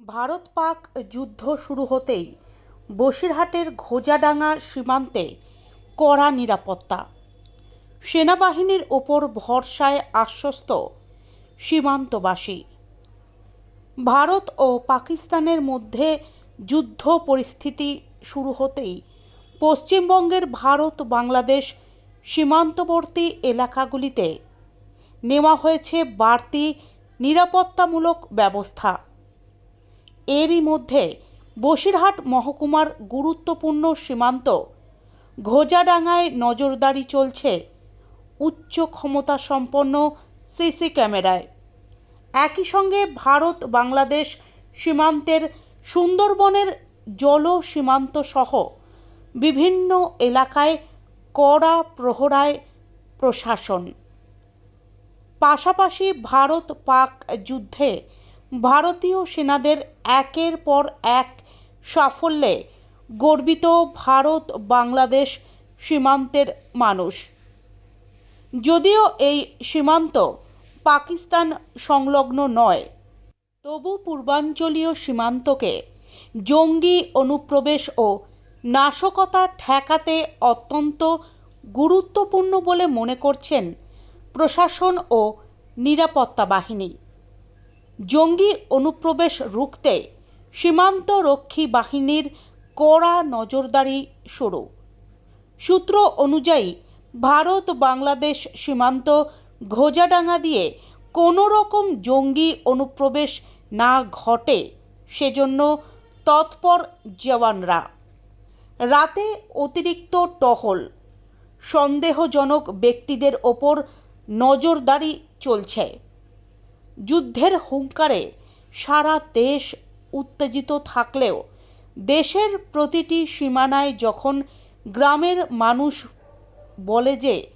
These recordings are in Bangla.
ভারত পাক যুদ্ধ শুরু হতেই বসিরহাটের ঘোজাডাঙ্গা সীমান্তে কড়া নিরাপত্তা। সেনাবাহিনীর ওপর ভরসায় আশ্বস্ত সীমান্তবাসী। ভারত ও পাকিস্তানের মধ্যে যুদ্ধ পরিস্থিতি শুরু হতেই পশ্চিমবঙ্গের ভারত বাংলাদেশ সীমান্তবর্তী এলাকাগুলিতে নেওয়া হয়েছে বাড়তি নিরাপত্তামূলক ব্যবস্থা। এরই মধ্যে বসিরহাট মহকুমার গুরুত্বপূর্ণ সীমান্ত ঘোজাডাঙ্গায় নজরদারি চলছে উচ্চ ক্ষমতা সম্পন্ন সিসি ক্যামেরায়। একই সঙ্গে ভারত বাংলাদেশ সীমান্তের সুন্দরবনের জল সীমান্ত সহ বিভিন্ন এলাকায় কড়া প্রহরায় প্রশাসন। পাশাপাশি ভারত পাক যুদ্ধে ভারতীয় সেনাদের একের পর এক সাফল্যে গর্বিত ভারত বাংলাদেশ সীমান্তের মানুষ। যদিও এই সীমান্ত পাকিস্তান সংলগ্ন নয়, তবু পূর্বাঞ্চলীয় সীমান্তকে জঙ্গি অনুপ্রবেশ ও নাশকতা ঠেকাতে অত্যন্ত গুরুত্বপূর্ণ বলে মনে করছেন প্রশাসন ও নিরাপত্তা বাহিনী। জঙ্গি অনুপ্রবেশ রুখতে সীমান্ত রক্ষী বাহিনীর কড়া নজরদারি শুরু। সূত্র অনুযায়ী, ভারত বাংলাদেশ সীমান্ত ঘোজাডাঙ্গা দিয়ে কোনো রকম জঙ্গি অনুপ্রবেশ না ঘটে সেজন্য তৎপর জওয়ানরা। রাতে অতিরিক্ত টহল, সন্দেহজনক ব্যক্তিদের ওপর নজরদারি চলছে। যুদ্ধের হুঙ্কারে সারা দেশ উত্তেজিত থাকলেও দেশের প্রতিটি সীমানায় যখন গ্রামের মানুষ বলে যে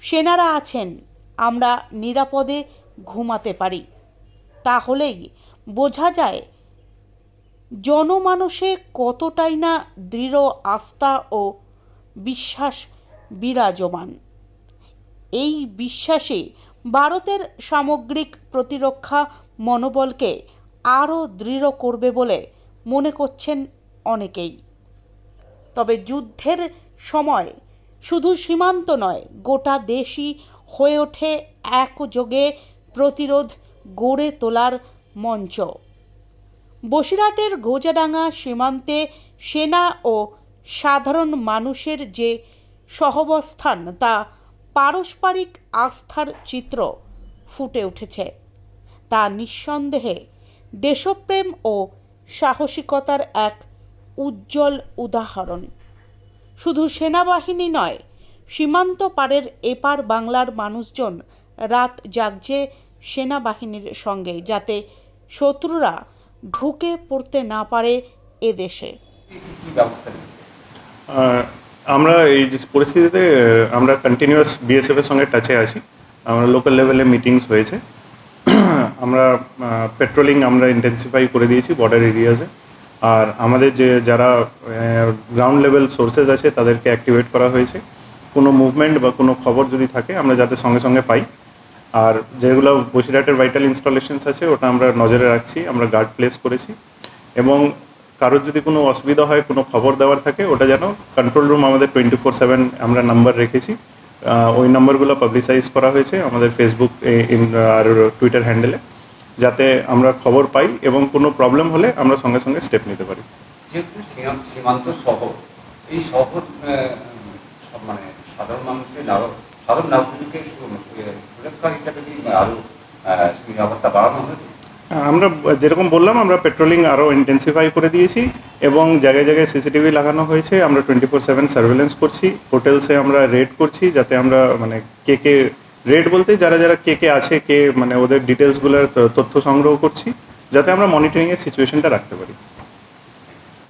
সেনারা আছেন, আমরা নিরাপদে ঘুমাতে পারি, তাহলেই বোঝা যায় জনমানসে কতটাই না দৃঢ় আস্থা ও বিশ্বাস বিরাজমান। এই বিশ্বাসে ভারতের সামগ্রিক প্রতিরক্ষা মনোবলকে আরও দৃঢ় করবে বলে মনে করছেন অনেকেই। তবে যুদ্ধের সময় শুধু সীমান্ত নয়, গোটা দেশই হয়ে ওঠে একযোগে প্রতিরোধ গড়ে তোলার মঞ্চ। বসিরহাটের গোজাডাঙ্গা সীমান্তে সেনা ও সাধারণ মানুষের যে সহবস্থান, তা পারস্পরিক আস্থার চিত্র ফুটে উঠেছে। তা নিঃসন্দেহে দেশপ্রেম ও সাহসিকতার এক উজ্জ্বল উদাহরণ। শুধু সেনাবাহিনী নয় সীমান্ত পারের এপার বাংলার মানুষজন রাত জাগছে সেনাবাহিনীর সঙ্গে যাতে শত্রুরা ঢুকে পড়তে না পারে এদেশে ব্যবস্থা আমরা এই পরিস্থিতিতে আমরা কন্টিনিউয়াস বিএসএফ এর সঙ্গে টাচে আছি। আমরা লোকাল লেভেলে মিটিংস হয়েছে। আমরা পেট্রোলিং আমরা ইন্টেন্সিফাই করে দিয়েছি বর্ডার এরিয়াজে আর আমাদের যে, যারা গ্রাউন্ড লেভেল সোর্সেস আছে, তাদেরকে অ্যাক্টিভেট করা হয়েছে। কোনো মুভমেন্ট বা কোনো খবর যদি থাকে, আমরা যাতে সঙ্গে সঙ্গে পাই। আর যেগুলো বসিরহাটের ভাইটাল ইনস্টলেশনস আছে, ওটা আমরা নজরে রাখছি, আমরা গার্ড প্লেস করেছি। এবং কারোর যদি কোনো অসুবিধা হয় কোনো খবর দেওয়ার থাকে ওটা যেন কন্ট্রোল রুম আমাদের টোয়েন্টি ফোর সেভেন আমরা নাম্বার রেখেছি। ওই নাম্বারগুলো পাবলিসাইজ করা হয়েছে আমাদের ফেসবুক আর টুইটার হ্যান্ডেলে যাতে আমরা খবর পাই এবং কোনো প্রবলেম হলে আমরা সঙ্গে সঙ্গে স্টেপ নিতে পারি। যেহেতু সীমান্ত শহর এই শহর মানে সাধারণ মানুষের সাধারণ নাগরিকের সুরক্ষা হিসাবে কি আরও আহ, নিরাপত্তা বাড়ানো হয়েছে? আমরা যেরকম বললাম, আমরা পেট্রোলিং আরও ইন্টেন্সিফাই করে দিয়েছি এবং জায়গায় জায়গায় সিসিটিভি লাগানো হয়েছে। আমরা টোয়েন্টি ফোর সেভেন সার্ভেলেন্স করছি হোটেলসে আমরা রেড করছি যাতে আমরা মানে কে কে রেড বলতে যারা যারা কে কে আছে, কে মানে ওদের ডিটেলসগুলোর তথ্য সংগ্রহ করছি, যাতে আমরা মনিটরিংয়ের সিচুয়েশনটা রাখতে পারি।